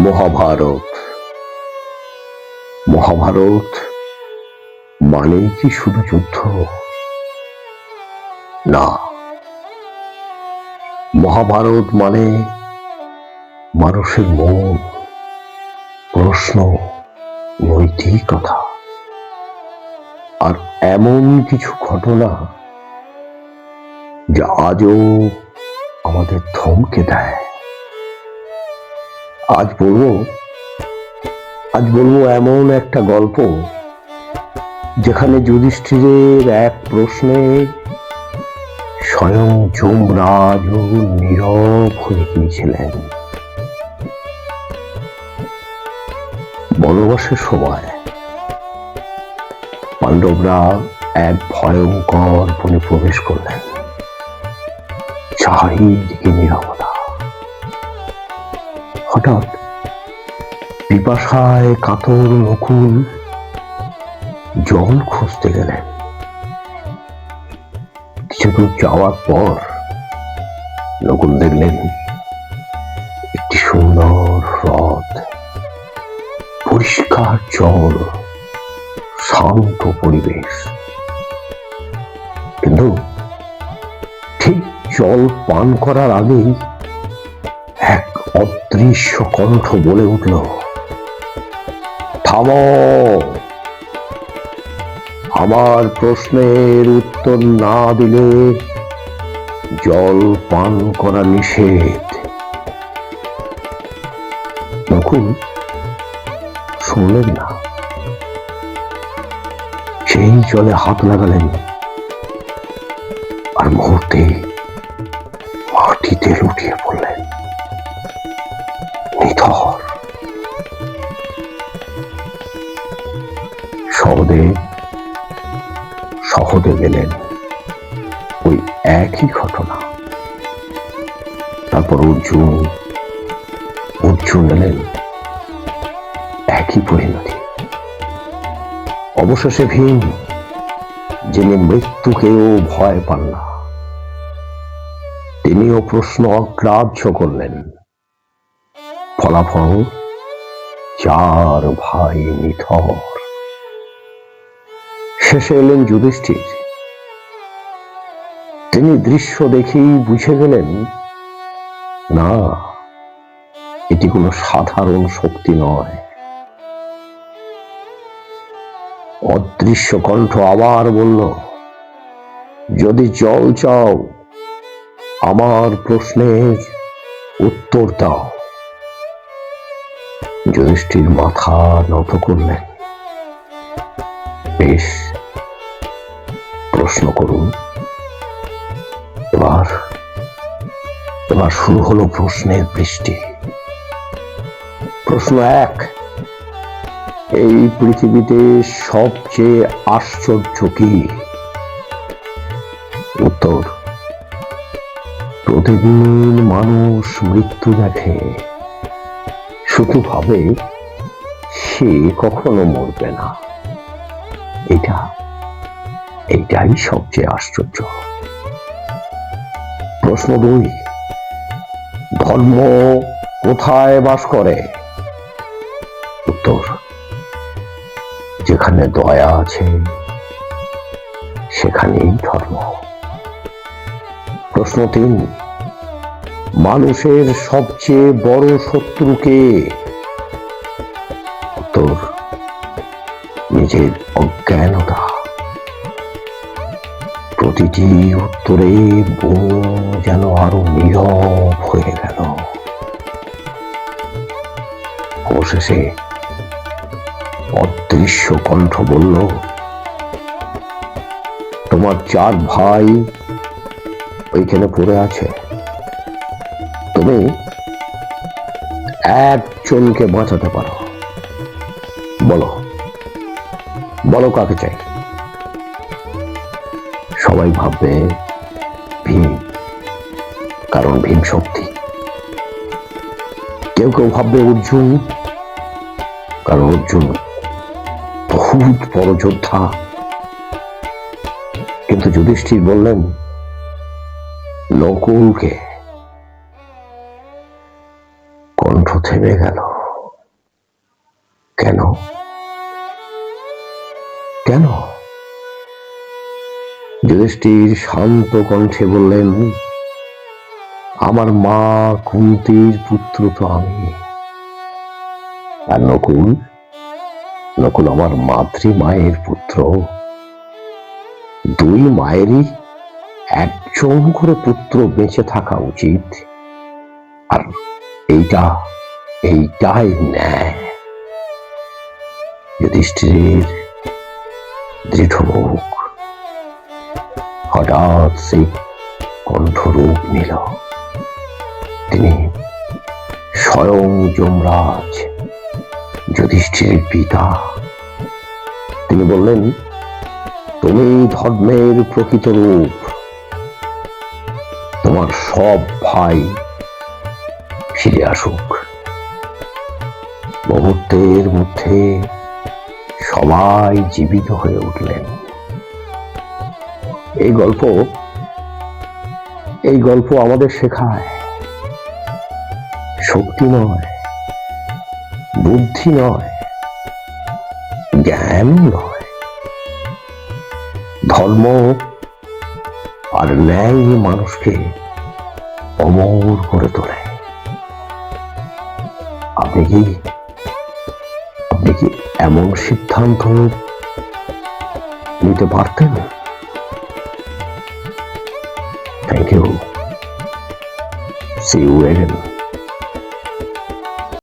মহাভারত। মহাভারত মানেই কি শুধু যুদ্ধ? না। মহাভারত মানে মানুষের মন, প্রশ্ন নৈতিকতা আর এমন কিছু ঘটনা যা আজও আমাদের থমকে দেয়। আজ বলব আজ বলব এমন একটা গল্প যেখানে যুধিষ্ঠিরের এক প্রশ্নে স্বয়ং যমরাজ নীরব হয়ে গিয়েছিলেন বনবাসের সময় পাণ্ডবরা এক ভয়ঙ্কর বনে প্রবেশ করলেন। চারিদিকে নিরবতা হঠাৎ পিপাসায় কাতর নকুল জল খুঁজতে গেলেন কিছু দূর যাওয়ার পর নকুল দেখলেন একটি সুন্দর হ্রদ, পরিষ্কার জল, শান্ত পরিবেশ। কিন্তু ঠিক জল পান করার আগেই এক অদৃশ্য কণ্ঠ বলে উঠল, থাম। আমার প্রশ্নের উত্তর না দিলে জল পান করা নিষেধ। নকুল শুনলেন না। সেই জলে হাত লাগালেন আর মুহূর্তে মাটিতে লুটিয়ে পড়লেন। সহদে গেলেন। ওই একই ঘটনা। তারপর অর্জুন অর্জুন এলেন একই পরিণতি অবশেষে ভীম, যিনি মৃত্যুকেও ভয় পান না, তিনিও প্রশ্ন অগ্রাহ্য করলেন, ফলাফল চার ভাই নিথর। শেষে এলেন যুধিষ্ঠির। তিনি দৃশ্য দেখেই বুঝে গেলেন, না, এটি কোনো সাধারণ শক্তি নয়। অদৃশ্য কণ্ঠ আবার বলল, যদি জল চাও, আমার প্রশ্নের উত্তর দাও। যুধিষ্ঠির মাথা নত করলেন। বেশ। প্রশ্ন করুন। এবার এবার শুরু হলো প্রশ্নের বৃষ্টি। প্রশ্ন এক, এই পৃথিবীতে সবচেয়ে আশ্চর্য কি? উত্তর, প্রতিদিন মানুষ মৃত্যু দেখে। শুধু ভাবে, সে কখনো মরবে না। এটা এইটাই সবচেয়ে আশ্চর্য। প্রশ্ন দুই, ধর্ম কোথায় বাস করে? উত্তর, যেখানে দয়া আছে, সেখানেই ধর্ম। প্রশ্ন তিন, মানুষের সবচেয়ে বড় শত্রুকে উত্তর, নিজের অজ্ঞানতা। প্রতিটি উত্তরে বন যেন আরও নীরব হয়ে গেল। অবশেষে অদৃশ্য কণ্ঠ বলল, তোমার চার ভাই ওইখানে পড়ে আছে। তুমি একজনকে বাঁচাতে পারো। বলো বলো কাকে চাই? সবাই ভাববে ভীম কারণ ভীম শক্তি। কেউ কেউ ভাববে অর্জুন, কারণ অর্জুন বহুত বড় যোদ্ধা। কিন্তু যুধিষ্ঠির বললেন, নকুলকে কণ্ঠ থেমে গেল। কেন? কেন? যুধিষ্ঠির শান্ত কণ্ঠে বললেন, আমার মা কুন্তির পুত্র তো আমি। আর নকুল? নকুল আমার মাতৃমায়ের পুত্র। দুই মায়েরই একজন করে পুত্র বেঁচে থাকা উচিত। আর এইটা, এইটাই ন্যায়। যুধিষ্ঠিরের দৃঢ় মুখ। হঠাৎ সেই কণ্ঠরূপ নিল। তিনি স্বয়ং যমরাজ যুধিষ্ঠিরের পিতা। তিনি বললেন, তুমি ধর্মের প্রকৃত রূপ। তোমার সব ভাই ফিরে আসুক। মুহূর্তের মধ্যে সবাই জীবিত হয়ে উঠলেন। এই গল্প এই গল্প আমাদের শেখায়। শক্তি নয়, বুদ্ধি নয়, জ্ঞান নয়। ধর্ম আর ন্যায় মানুষকে অমর করে তোলে। আপনি কি আপনি কি এমন সিদ্ধান্ত নিতে পারতেন? Thank you. See you again.